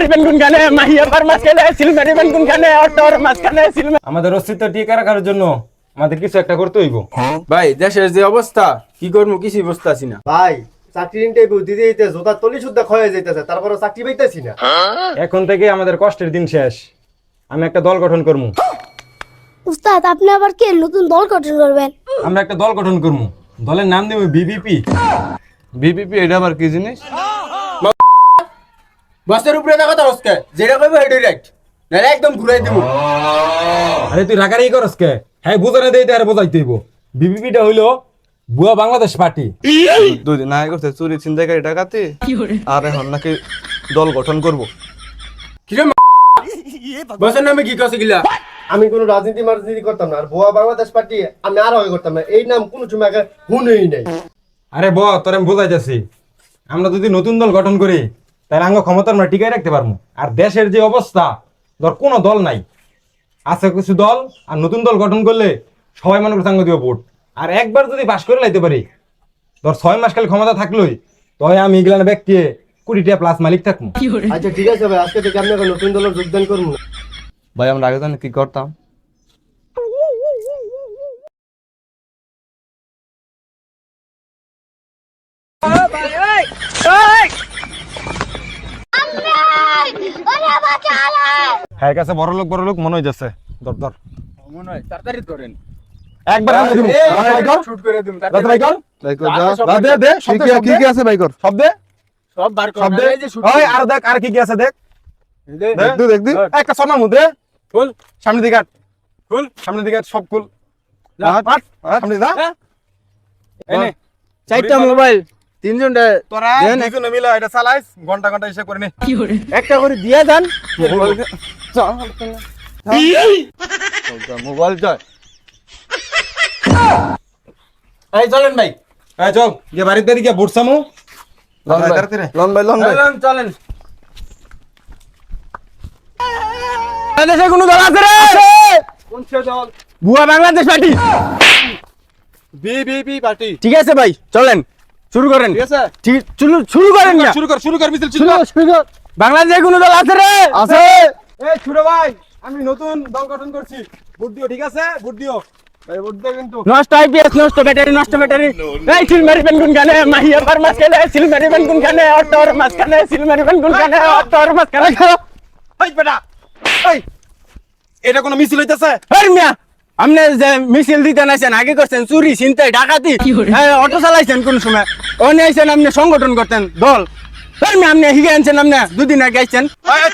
মারিবেন কোনখানে মাহিয়া পার মাঝখানে সিল মারিবেন কোনখানে অটোর মাঝখানে সিল আমাদের অস্তিত্ব টিকে রাখার জন্য আমাদের কিছু একটা করতে হইব। ভাই দেশের যে অবস্থা কি করব কিছুই বুঝতে আছি না। ভাই চাকরি ইন্টারভিউ দিতে দিতে জোতার তলি সুদ্ধা ক্ষয়ে যাইতেছে তারপরে চাকরি পাইতেছি না। এখন থেকে আমাদের কষ্টের দিন শেষ। আমি একটা দল গঠন করব। উস্তাদ আপনি আবার কে? নতুন দল গঠন করবেন। আমরা একটা দল গঠন করব। দলের নাম দেবো বিবিপি। বিপিপি এটা আবার কি জিনিস? বসের উপরে দেখা তো হসকে যেটা কইবো হেড রাইট নাহলে একদম ঘুরাই দিব আরে তুই রাগারি করস কে হ্যাঁ বুঝানে দেই আর বোঝাইতে হইব। বিবিপিটা হইল বুয়া বাংলাদেশ পার্টি। দুই দিন আগে করছে চুরি ছিনতাইকারী ডাকাতি। আর এখন নাকি দল গঠন করব। কিরে বসের নামে কি কছে গিলা? আমি কোনো রাজনীতি মারাজনীতি করতাম না। আর ভুয়া বাংলাদেশ পার্টি আমি আর হয় করতাম না। এই নাম কোনো সময় আগে হুনই নাই। আরে ব তোর আমি বোঝাইতেছি। আমরা যদি নতুন দল গঠন করি তাহলে আঙ্গ ক্ষমতা আমরা টিকাই রাখতে পারব। আর দেশের যে অবস্থা ধর কোনো দল নাই। আছে কিছু দল আর নতুন দল গঠন করলে সবাই মনে করে সাঙ্গ দিব ভোট। আর একবার যদি পাশ করে লাইতে পারি ধর ছয় মাস খালি ক্ষমতা থাকলোই তবে আমি এগুলান ব্যক্তি কোটি টাকা প্লাস মালিক থাকব। আচ্ছা ঠিক আছে ভাই আজকে থেকে একটা নতুন দলের যোগদান করব। ভাই আমরা আগে কি করতাম? হ্যাঁ কাছে বড় লোক বড় লোক মনে হয়ে যাচ্ছে। ধর ধর। মনে হয় তাড়াতাড়ি করেন একবার আমি দিব। শুট করে দিম দাদা ভাই কর। ভাই কর, আগে যা। সব যা, দে দে সব কি কি- সব কি দে। কি আছে ভাই কর সব বার কর। সব দে। এই যে শুট ওই আর দেখ আর কি কি আছে দেখ। দেখ দে, দেখ দি। একটা সোনার মধ্যে। ফুল। সামনের দিকে ফুল। সামনের দিকে সব ফুল। হাট, হাট, সামনে যা। এনে চারটা মোবাইল। তিনজনটা তোরা মিলে এটা চালাইস ঘণ্টা ঘণ্টা হিসাব করে নে। একটা করে দিয়ে দেন। মোবাইল এই! চলেন ভাই। এই চল গিয়ে বাড়িতে গিয়ে ভোট সামু। লন ভাই। লন ভাই লন ভাই চলেন। বাংলাদেশে কোনো দল আছে রে? কোন সে দল? ভুয়া বাংলাদেশ পার্টি। BBP party. ঠিক আছে ভাই চলেন। শুরু করেন। ঠিক আছে। শুরু শুরু করেন শুরু কর শুরু কর মিছিল শুরু কর। বাংলাদেশে কোনো দল আছে রে। আছে। এই ছোট ভাই আমি নতুন দল গঠন করছি। ভোট দিও ঠিক আছে? ভোট দিও। নষ্ট আইপিএস নষ্ট ব্যাটারি নষ্ট ব্যাটারি। এই সিল মারিবেন কোনখানে? মাহিয়া পার মাঝখানে সিল মারিবেন কোনখানে? অটোর মাঝখানে সিল মারিবেন কোনখানে? অটোর মাঝখানে। এই বেটা। এই এটা কোনো মিছিল হইতাছে? এই মিয়া আপনি যে মিছিল দিতে নাইছেন আগে করছেন চুরি ছিনতাই ডাকাতি। হ্যাঁ, অটো চালাইছেন কোন সময়? অনে আইছেন আপনি সংগঠন করতেন দল। এই আপনি হিগে আনছেন আপনি দুদিন আগে আইছেন।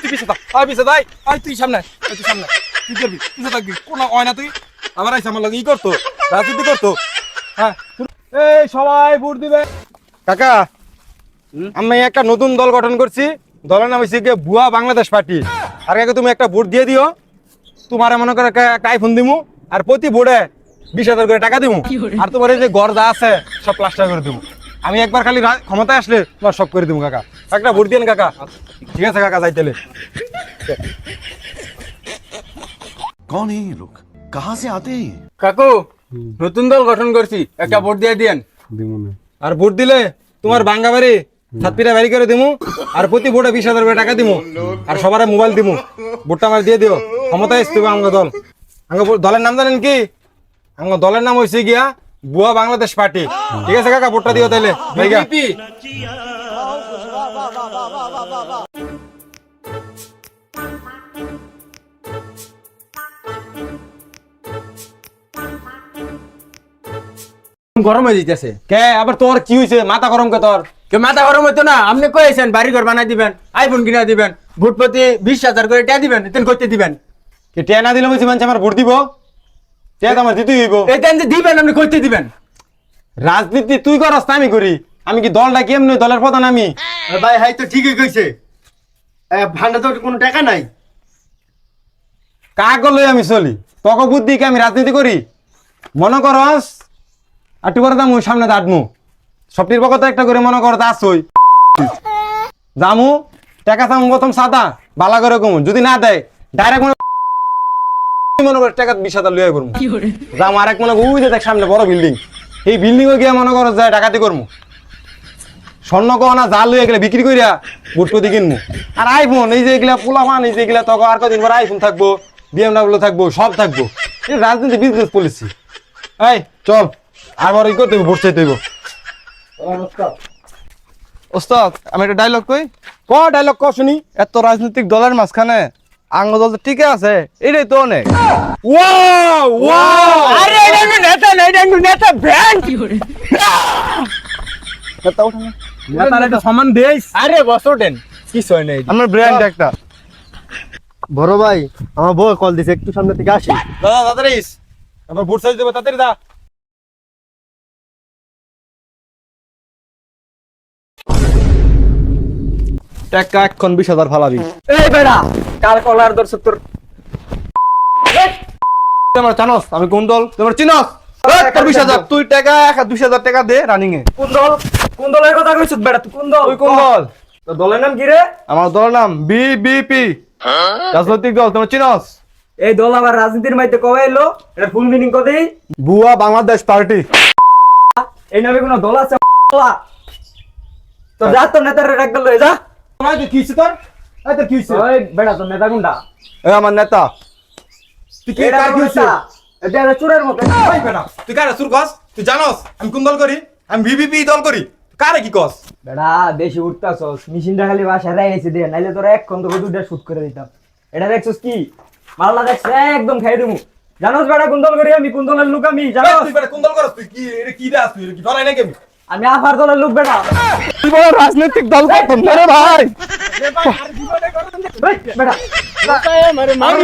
তুই পিছে থাক এই পিছে দাই এই তুই সামনে তুই সামনে তুই করবি পিছে থাকবি কোন হয় না তুই। আমার আইসা আমার লাগে ই করতো রাজনীতি করতো। হ্যাঁ এই সবাই ভোট দিবে। কাকা আমি একটা নতুন দল গঠন করছি দলের নাম হচ্ছে গিয়ে ভুয়া বাংলাদেশ পার্টি। আর আগে তুমি একটা ভোট দিয়ে দিও। তোমার মনে করে একটা একটা আইফোন দিমু। আর প্রতি বোর্ডে বিশ হাজার করে টাকা দিবো আর তোমার এই যে ঘর যা আছে সব প্লাস্টার করে দিব আমি একবার খালি ক্ষমতায় আসলে তোমার সব করে দিব কাকা। একটা ভোট দিয়ে কাকা। ঠিক আছে কাকা যাইতেলে কন এই লোক? কাহা সে আতে কাকু নতুন দল গঠন করছি। একটা ভোট দিয়ে দিয়েন। আর ভোট দিলে তোমার বাঙ্গা বাড়ি বাড়ি করে দিমু আর প্রতি ভোটে বিশ হাজার টাকা দিমু। আর সবার মোবাইল দিমু। ভোটটা আমার দিয়ে দিও। ক্ষমতায় আসতে দল। দলের নাম জানেন কি? আমাকে দলের নাম হয়েছে গিয়া বুয়া বাংলাদেশ পার্টি। ঠিক আছে কাকা ভোটটা দিও তাইলে। ভাইগা। গরম হয়ে যেতেছে কে? আবার তোর কি হয়েছে মাথা গরম কে তোর? কে মাথা গরম হইতো না। আপনি কয়েছেন বাড়ি ঘর বানাই দিবেন আইফোন কিনা দিবেন ভোট প্রতি বিশ হাজার করে টিয়া দিবেন এতেন করতে দিবেন। টিয়া না দিলে মানুষ আমার ভোট দিব। টিয়া তো আমার দিতেই হইব। যে দিবেন আপনি দিবেন। রাজনীতি তুই করস না আমি করি। আমি কি দল ডাকি এমনি দলের প্রধান আমি? ভাই হাই তো ঠিকই কইছে। এ, ভান্ডার তো কোনো টাকা নাই? কাক লই আমি চলি। তক বুদ্ধি কি আমি রাজনীতি করি? মনে করস আর তুই দাম সামনে দাঁড়মু। সবটির পক্ষ একটা করে মনে কর দাস হই জামু টাকা চামু প্রথম সাদা বালা করে কমু যদি না দেয় ডাইরেক্ট মনে কর টাকা বিশ হাজার লইয়া করব যাম আরেক মনে কর যে দেখ সামনে বড় বিল্ডিং। এই গিয়ে মনে করো যায় ডাকাতি করব স্বর্ণ গহনা লইয়া গেলে বিক্রি প্রতি কিনবো আর আইফোন এই যে এগুলা পোলা মান এই যে এগুলা তখন আর কদিন পর আইফোন থাকব বিএমডাব্লিউ থাকব, সব থাকব। এই রাজনীতি বিজনেস পলিসি এই, চল হইব, ভোট চাইতে ওস্তাদ, আমি একটা ডায়লগ কই ক ডায়লগ ক শুনি? এত রাজনৈতিক দলের মাঝখানে আঙ্গ দল তো ঠিকই আছে এটাই তো অনেক। ওয়াও ওয়াও আরে এটা কিন্তু নেতা না এটা কিন্তু নেতা ব্র্যান্ড নেতার একটা সম্মান দেইস। আরে বস ওঠেন। কিছু নাই। আমার ব্র্যান্ড একটা। বড় ভাই আমার বউ কল দিছে একটু সামনে থেকে আসি। দাদা তাড়াতাড়ি আমার ভোট চাইতে দেবো তাড়াতাড়ি দা টাকা এখন বিশ হাজার ফালাবি। এই বেড়া কার কলার তোর? তোমার জানোস আমি কোন দল? তোমার চিনস? তোর বিশ হাজার তুই টাকা এক হাজার দুই হাজার টাকা দে রানিং এ। কোন দল? কোন দলের কথা কইছ বেড়া তুই কোন দল? তুই কোন দল? তোর দলের নাম কি রে? আমার দলের নাম বিবিপি রাজনৈতিক দল তোমার চিনস? এই দল আবার রাজনীতির মাইতে কবে এলো? এটা ফুল মিনিং কদেই বুয়া বাংলাদেশ পার্টি। এই নামে কোনো দল আছে? তো যা তোর নেতার একদল লয়ে যা। কি তোর? এই তোর কি হইছে? ওই বেড়া তোর নেতা আমার নেতা। তুই কি কার কি হইছে? এটা চোরের মতো। ওই বেটা তুই কারে সুর কস? তুই জানোস আমি কোন দল করি? আমি ভিভিপি দল করি। কারে কি কস? বেড়া বেশি উঠতাছস মেশিনটা খালি বাসায় রেখেছি দে নাইলে তোরা এক শুট করে দিতাম। এটা দেখছস কি? মাল্লা দেখছ একদম খাই দেবো জানোস বেড়া কোন দল করি আমি? কোন দলের লোক আমি? জানোস? তুই বেটা করস? তুই কি এটা কি দাস? তুই এটা কি ধরাই নাকি আমি আমি আফার দলের লোক বেড়া। তুই বড় রাজনৈতিক দল করতাম রে ভাই। এই, বেড়া মারে মারি